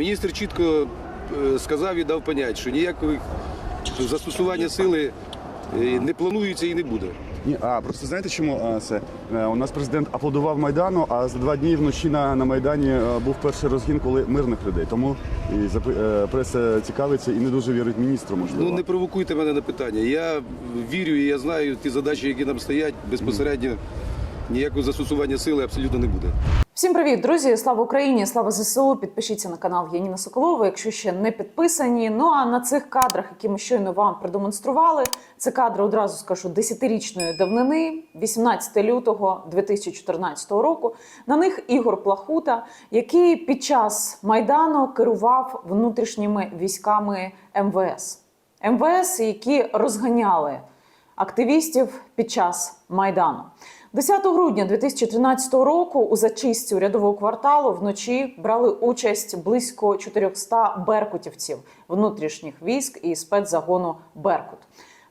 Міністр чітко е, сказав і дав понять, що ніякого застосування сили е, не планується і не буде. Ні, а просто знаєте, чому а, це? Е, У нас президент аплодував Майдану, а за два дні вночі на, на Майдані був перший розгін, коли мирних людей. Тому і преса цікавиться і не дуже вірить міністру, можливо. Ну не провокуйте мене на питання. Я вірю і я знаю ті задачі, які нам стоять безпосередньо. Ніякого застосування сили абсолютно не буде. Всім привіт, друзі! Слава Україні! Слава ЗСУ! Підпишіться на канал Яніна Соколова, якщо ще не підписані. Ну а на цих кадрах, які ми щойно вам продемонстрували, це кадри одразу скажу десятирічної давнини, 18 лютого 2014 року. На них Ігор Плахута, який під час майдану керував внутрішніми військами МВС. МВС, які розганяли активістів під час майдану. 10 грудня 2013 року у зачистці урядового кварталу вночі брали участь близько 400 беркутівців внутрішніх військ і спецзагону Беркут.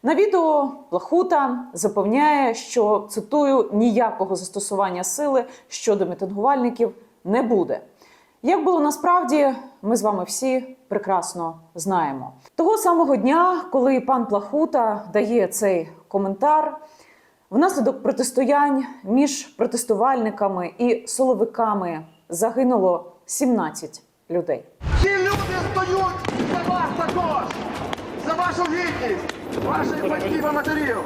На відео Плахута запевняє, що цитую ніякого застосування сили щодо мітингувальників не буде. Як було насправді, ми з вами всі прекрасно знаємо. Того самого дня, коли пан Плахута дає цей коментар, внаслідок протистоянь між протестувальниками і соловиками загинуло 17 людей. Ці люди стоять за вас також, за вашу гідність, ваших батьків і матерів.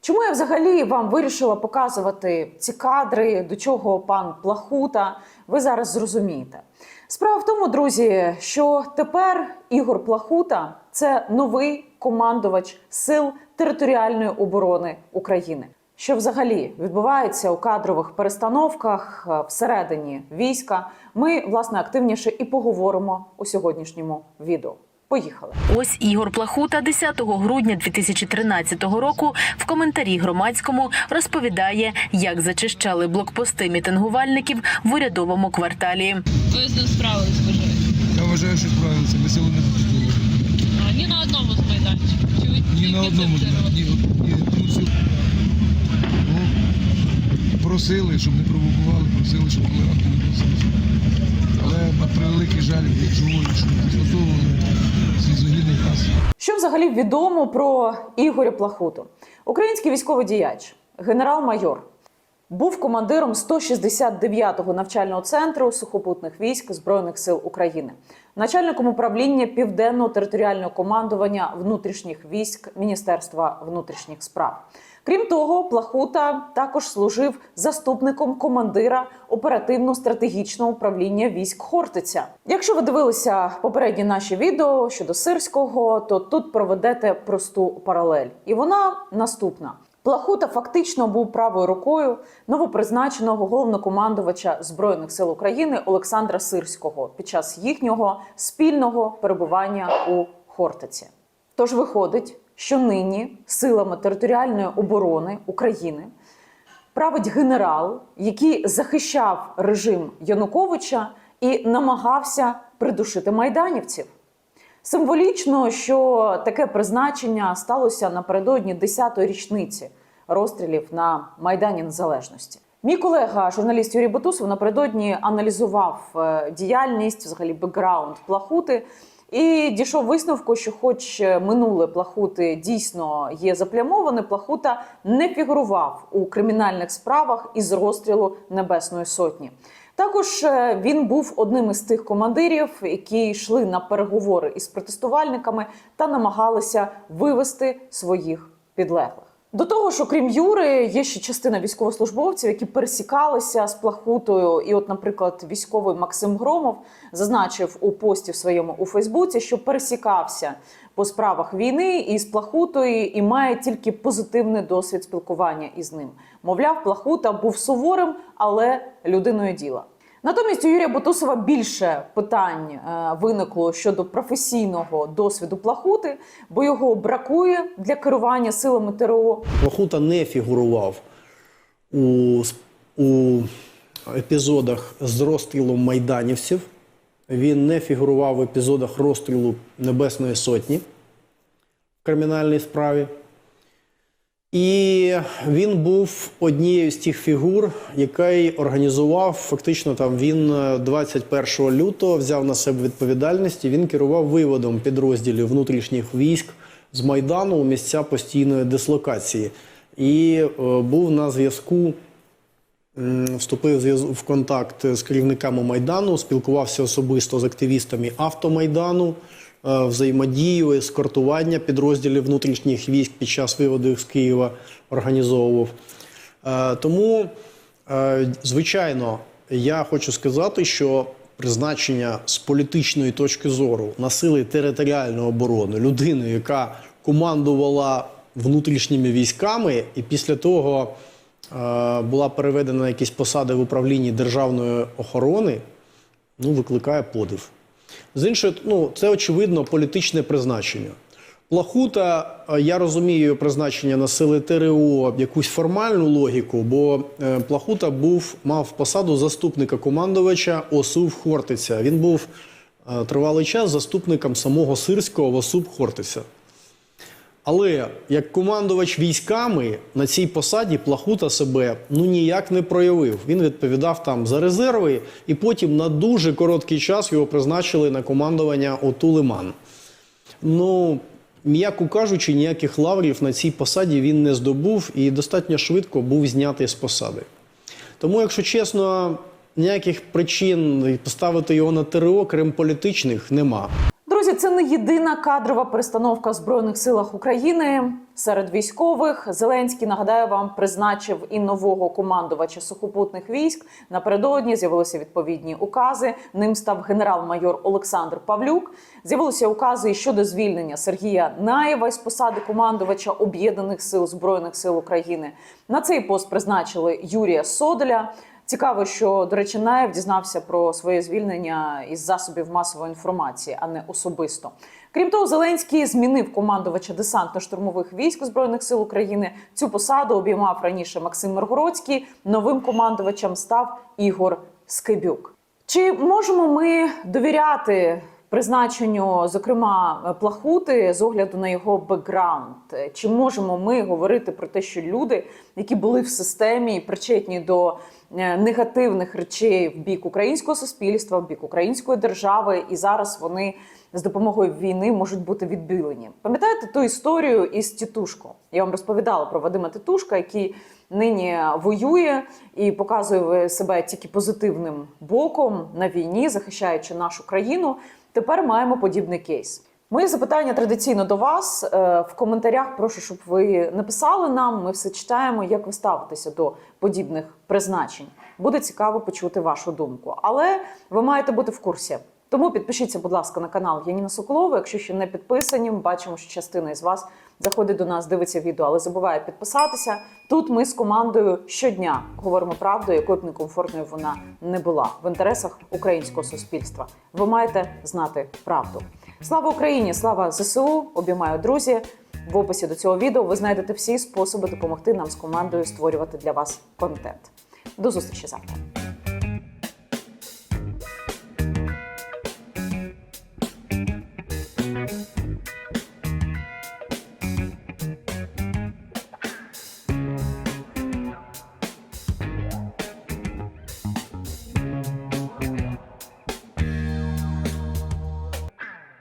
Чому я взагалі вам вирішила показувати ці кадри, до чого пан Плахута, ви зараз зрозумієте. Справа в тому, друзі, що тепер Ігор Плахута це новий командувач сил територіальної оборони України. Що взагалі відбувається у кадрових перестановках е, всередині війська, ми власне активніше і поговоримо у сьогоднішньому відео. Поїхали. Ось Ігор Плахута 10 грудня 2013 року в коментарі громадському розповідає, як зачищали блокпости мітингувальників в урядовому кварталі. Ви з ним справились, вважаю. Я вважаю, що справилися. Ми силу не на одному з майданчиків. Чи Ні на одному. Ні, ні, ну, просили, щоб не провокували, просили, щоб не просили. Але на превеликий жаль, як живої, що не застосовували слізогідний газ. Що взагалі відомо про Ігоря Плахуту? Український військовий діяч, генерал-майор, був командиром 169-го навчального центру сухопутних військ Збройних сил України, начальником управління південного територіального командування внутрішніх військ Міністерства внутрішніх справ. Крім того, Плахута також служив заступником командира оперативно-стратегічного управління військ Хортиця. Якщо ви дивилися попередні наші відео щодо сирського, то тут проведете просту паралель, і вона наступна. Плахута фактично був правою рукою новопризначеного головнокомандувача збройних сил України Олександра Сирського під час їхнього спільного перебування у Хортиці. Тож виходить, що нині силами територіальної оборони України править генерал, який захищав режим Януковича і намагався придушити майданівців. Символічно, що таке призначення сталося напередодні 10-ї річниці розстрілів на Майдані Незалежності. Мій колега, журналіст Юрій Бутусов, напередодні аналізував е, діяльність, взагалі бекграунд плахути, і дійшов висновку, що, хоч минуле плахути дійсно є заплямоване, плахута не фігурував у кримінальних справах із розстрілу Небесної Сотні. Також е, він був одним із тих командирів, які йшли на переговори із протестувальниками та намагалися вивести своїх підлеглих. До того ж, окрім Юри, є ще частина військовослужбовців, які пересікалися з плахутою. І, от, наприклад, військовий Максим Громов зазначив у пості в своєму у Фейсбуці, що пересікався по справах війни із плахутою і має тільки позитивний досвід спілкування із ним. Мовляв, плахута був суворим, але людиною діла. Натомість у Юрія Бутусова більше питань е, виникло щодо професійного досвіду плахути, бо його бракує для керування силами ТРО. Плахута не фігурував у, у епізодах з розстрілом майданівців. Він не фігурував в епізодах розстрілу Небесної Сотні в кримінальній справі. І він був однією з тих фігур, який організував фактично там він е, 21 лютого взяв на себе відповідальність. і Він керував виводом підрозділів внутрішніх військ з майдану у місця постійної дислокації, і е, був на зв'язку. Вступив в контакт з керівниками майдану, спілкувався особисто з активістами автомайдану, е, взаємодію, ескортування підрозділів внутрішніх військ під час виводу їх з Києва організовував. Е, Тому, е, звичайно, я хочу сказати, що призначення з політичної точки зору на сили територіальної оборони людини, яка командувала внутрішніми військами, і після того е, була переведена на якісь посади в управлінні державної охорони, ну, викликає подив. З іншої, ну, це очевидно політичне призначення. Плахута, е, я розумію призначення на сили ТРО, якусь формальну логіку, бо е, Плахута був, мав посаду заступника командувача ОСУВ Хортиця. Він був е, тривалий час заступником самого Сирського в ОСУВ Хортиця. Але як командувач військами на цій посаді Плахута себе ну ніяк не проявив. Він відповідав там за резерви, і потім на дуже короткий час його призначили на командування ОТУ Лиман. Ну, м'яко кажучи, ніяких лаврів на цій посаді він не здобув і достатньо швидко був знятий з посади. Тому, якщо чесно, ніяких причин поставити його на ТРО, крім політичних, нема. Це не єдина кадрова перестановка в збройних силах України серед військових. Зеленський нагадаю вам призначив і нового командувача сухопутних військ. Напередодні з'явилися відповідні укази. Ним став генерал-майор Олександр Павлюк. З'явилися укази щодо звільнення Сергія Наєва з посади командувача об'єднаних сил збройних сил України. На цей пост призначили Юрія Соделя. Цікаво, що до речі, Наєв дізнався про своє звільнення із засобів масової інформації, а не особисто. Крім того, Зеленський змінив командувача десантно-штурмових військ збройних сил України. Цю посаду обіймав раніше Максим Миргородський. Новим командувачем став Ігор Скибюк. Чи можемо ми довіряти призначенню, зокрема, плахути з огляду на його бекграунд? Чи можемо ми говорити про те, що люди, які були в системі причетні до е, негативних речей в бік українського суспільства, в бік української держави, і зараз вони з допомогою війни можуть бути відбілені? Пам'ятаєте ту історію із Тітушко? Я вам розповідала про Вадима Титушка, який нині воює і показує себе тільки позитивним боком на війні, захищаючи нашу країну. Тепер маємо подібний кейс. Моє запитання традиційно до вас Е, в коментарях. Прошу, щоб ви написали нам. Ми все читаємо, як ви ставитеся до подібних призначень. Буде цікаво почути вашу думку. Але ви маєте бути в курсі. Тому підпишіться, будь ласка, на канал Яніна Соколова. Якщо ще не підписані, ми бачимо, що частина із вас заходить до нас, дивиться відео, але забуває підписатися. Тут ми з командою щодня говоримо правду, якою б некомфортною вона не була в інтересах українського суспільства. Ви маєте знати правду. Слава Україні! Слава ЗСУ! Обіймаю друзі. В описі до цього відео ви знайдете всі способи допомогти нам з командою створювати для вас контент. До зустрічі завтра.